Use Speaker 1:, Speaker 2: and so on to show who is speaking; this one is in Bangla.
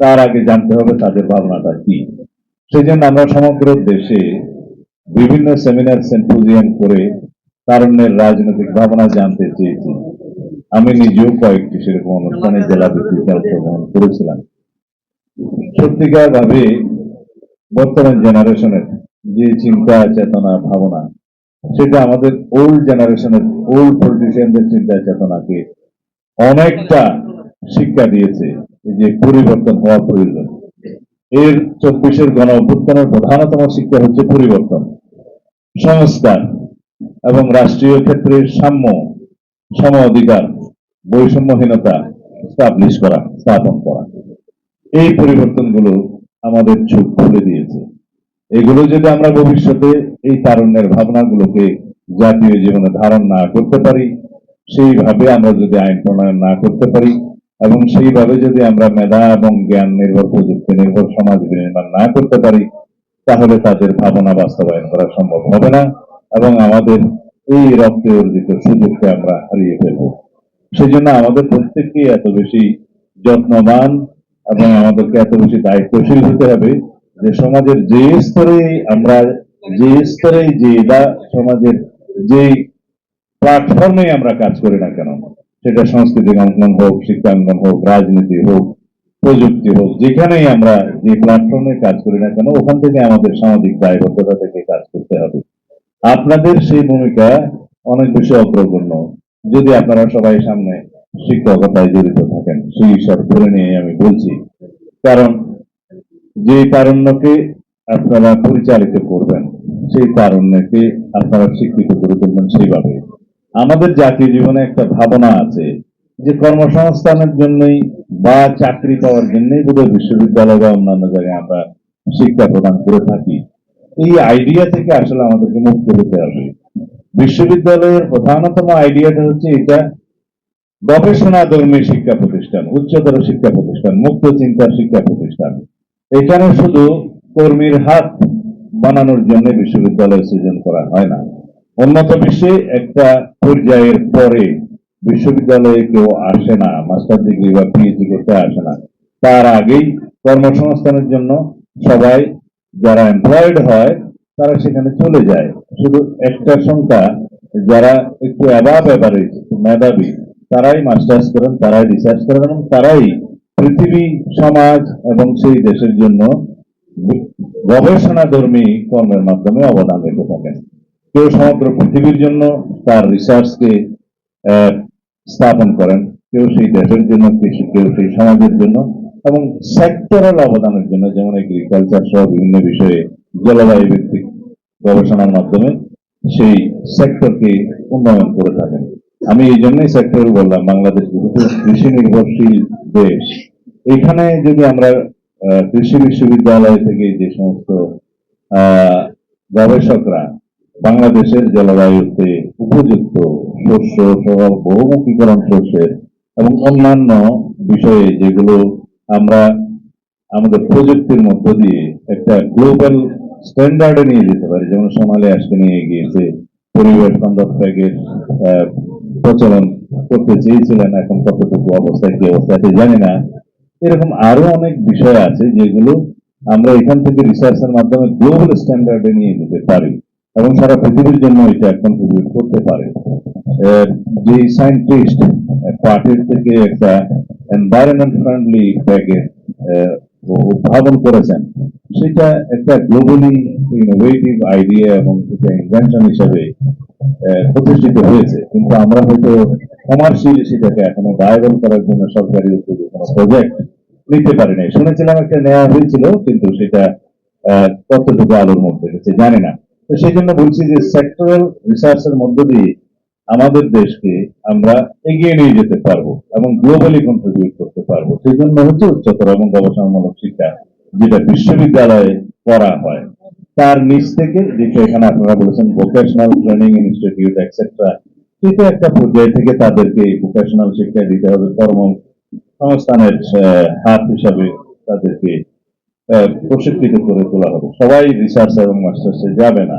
Speaker 1: তার আগে জানতে হবে তাদের ভাবনাটা কি। সেই জন্য আমরা সমগ্র দেশে বিভিন্ন সেমিনার সেম্পোজিয়াম করে তারুণ্যের রাজনৈতিক ভাবনা জানতে চেয়েছি। আমি নিজেও কয়েকটি সেরকম অনুষ্ঠানে জেলা ভিত্তিতে অংশগ্রহণ করেছিলাম। সত্যিকার ভাবে বর্তমান জেনারেশনের যে চিন্তা, চেতনা, ভাবনা, সেটা আমাদের ওল্ড জেনারেশনের ওল্ড পলিটিশিয়ানদের চিন্তা, চেতনাকে অনেকটা শিক্ষা দিয়েছে। যে পরিবর্তন হওয়া প্রয়োজন। এর চব্বিশের গণ অভ্যুত্থানের প্রধানতম শিক্ষা হচ্ছে পরিবর্তন। সংস্কার এবং রাষ্ট্রীয় ক্ষেত্রে সাম্য, সম অধিকার, বৈষম্যহীনতা স্টাবলিশ করা, স্থাপন করা। এই পরিবর্তনগুলো আমাদের চোখ খুলে দিয়েছে। এগুলো যদি আমরা ভবিষ্যতে এই তারুণ্যের ভাবনাগুলোকে জাতীয় জীবনে ধারণ না করতে পারি, সেইভাবে আমরা যদি আইন প্রণয়ন না করতে পারি এবং সেইভাবে যদি আমরা মেধা এবং জ্ঞান নির্ভর প্রযুক্তি নির্ভর সমাজ বিনির্মাণ না করতে পারি, তাহলে তাদের ভাবনা বাস্তবায়ন করা সম্ভব হবে না এবং আমাদের এই রক্তে অর্জিত সুযোগকে আমরা হারিয়ে ফেলব। সেই জন্য আমাদের প্রত্যেককে এত বেশি যত্নবান এবং আমাদেরকে এত বেশি দায়িত্বশীল হতে হবে যে সমাজের যে স্তরে আমরা, যে স্তরে যে সমাজের যে প্ল্যাটফর্মে আমরা কাজ করি না কেন সেটা সংস্কৃতি অঙ্গন হোক, শিক্ষাঙ্গন হোক, রাজনীতি হোক, প্রযুক্তি হোক, যেখানেই আমরা যে প্ল্যাটফর্মে কাজ করি না কেন, ওখান থেকে আমাদের সামাজিক দায়বদ্ধতা থেকে কাজ করতে হবে। আপনাদের সেই ভূমিকা অনেক বেশি অগ্রগণ্য। যদি আপনারা সবাই সামনে শিক্ষকতায় জড়িত থাকেন, সেই হিসাব ধরে নিয়ে আমি বলছি। কারণ যে তারুণ্যকে আপনারা পরিচালিত করবেন, সেই তারুণ্যকে আপনারা শিক্ষিত করে তুলবেন সেইভাবে আমাদের জাতীয় জীবনে একটা ভাবনা আছে যে কর্মসংস্থানের জন্যই বা চাকরি পাওয়ার জন্যই বোধহয় বিশ্ববিদ্যালয় বা অন্যান্য জায়গায় আমরা শিক্ষা প্রদান করে থাকি। এই আইডিয়া থেকে আসলে আমাদেরকে মুক্ত হতে হবে। বিশ্ববিদ্যালয়ের প্রধানতম আইডিয়াটা হচ্ছে এটা গবেষণা ধর্মী শিক্ষা প্রতিষ্ঠান, উচ্চতর শিক্ষা প্রতিষ্ঠান, মুক্ত চিন্তার শিক্ষা প্রতিষ্ঠান। এখানে শুধু কর্মীর হাত বানানোর জন্য বিশ্ববিদ্যালয় সৃজন করা হয় না। উন্নত বিশ্বে একটা পর্যায়ের পরে বিশ্ববিদ্যালয়ে কেউ আসে না মাস্টার ডিগ্রি বা পিএইচডি করতে আসে না। তার আগেই কর্মসংস্থানের জন্য সবাই যারা এমপ্লয়েড হয়, তারা সেখানে চলে যায়। শুধু একটা সংখ্যা, যারা একটু অ্যাবাব অ্যাভারেজ মেধাবী, তারাই মাস্টার্স করেন, তারাই রিসার্চ করেন এবং তারাই পৃথিবী, সমাজ এবং সেই দেশের জন্য গবেষণাধর্মী কর্মের মাধ্যমে অবদান রেখে থাকেন। কেউ সমগ্র পৃথিবীর জন্য তার রিসার্চকে স্থাপন করেন। কেউ সেই দেশের জন্য কেউ সেই সমাজের জন্য এবং সেক্টরাল অবদানের জন্য, যেমন এগ্রিকালচার সহ বিভিন্ন বিষয়ে জলবায়ু ভিত্তিক গবেষণার মাধ্যমে সেই সেক্টরকে উন্নয়ন করে থাকেন। আমি এই জন্যই সেক্টর বললাম, বাংলাদেশ যেহেতু কৃষি নির্ভরশীল দেশ, এখানে যদি আমরা কৃষি বিশ্ববিদ্যালয় থেকে যে সমস্ত গবেষকরা বাংলাদেশের জলবায়ুতে উপযুক্ত শস্য সহ বহুমুখীকরণ শস্যের এবং অন্যান্য বিষয়ে যেগুলো আমরা আমাদের প্রযুক্তির মধ্য দিয়ে একটা গ্লোবাল স্ট্যান্ডার্ডে নিয়ে যেতে পারি যেমন সোনালী আজকে নিয়ে গিয়েছে পরিবেশ বান্ধব ব্যাগের আহ, প্রচলন করতে চেয়েছিলেন এখন কতটুকু অবস্থায় কি অবস্থা আছে জানি না। এরকম আরও অনেক বিষয় আছে যেগুলো আমরা এখান থেকে রিসার্চের মাধ্যমে গ্লোবাল স্ট্যান্ডার্ডে নিয়ে যেতে পারি। এবং সারা পৃথিবীর জন্য এটা কন্ট্রিবিউট করতে পারে। যে সায়েন্টিস্ট পার্টির থেকে একটা এনভায়রনমেন্ট ফ্রেন্ডলি ব্যাগের উদ্ভাবন করেছেন, সেটা একটা গ্লোবালি ইনোভেটিভ আইডিয়া এবং এটা ইনভেনশন হিসেবে প্রতিষ্ঠিত হয়েছে। কিন্তু আমরা হয়তো কমার্শিয়ালি সেটাকে এখনও ভাইরাল করার জন্য সরকারি উদ্যোগে কোনো প্রজেক্ট নিতে পারি নাই। শুনেছিলাম একটা নেওয়া হয়েছিল, কিন্তু সেটা কতটুকু আলোর মধ্যে গেছে জানি না। সেই জন্য বলছি যে সেক্টরাল রিসার্চের মধ্য দিয়ে আমাদের দেশকে আমরা এগিয়ে নিয়ে যেতে পারব এবং গ্লোবালি কন্ট্রিবিউট করতে পারব। সেই জন্য হচ্ছে উচ্চতর এবং গবেষণামূলক শিক্ষা যেটা বিশ্ববিদ্যালয়ে করা হয়। তার নিচ থেকে যেটা এখানে আপনারা বলেছেন ভোকেশনাল ট্রেনিং ইনস্টিটিউট এক্সেট্রা সেটা একটা পর্যায় থেকে তাদেরকে ভোকেশনাল শিক্ষা দিতে হবে, কর্ম সংস্থানের হাত হিসাবে তাদেরকে প্রশিক্ষিত করে তোলা হবে। সবাই রিসার্চ এবং মাস্টার্সে যাবে না।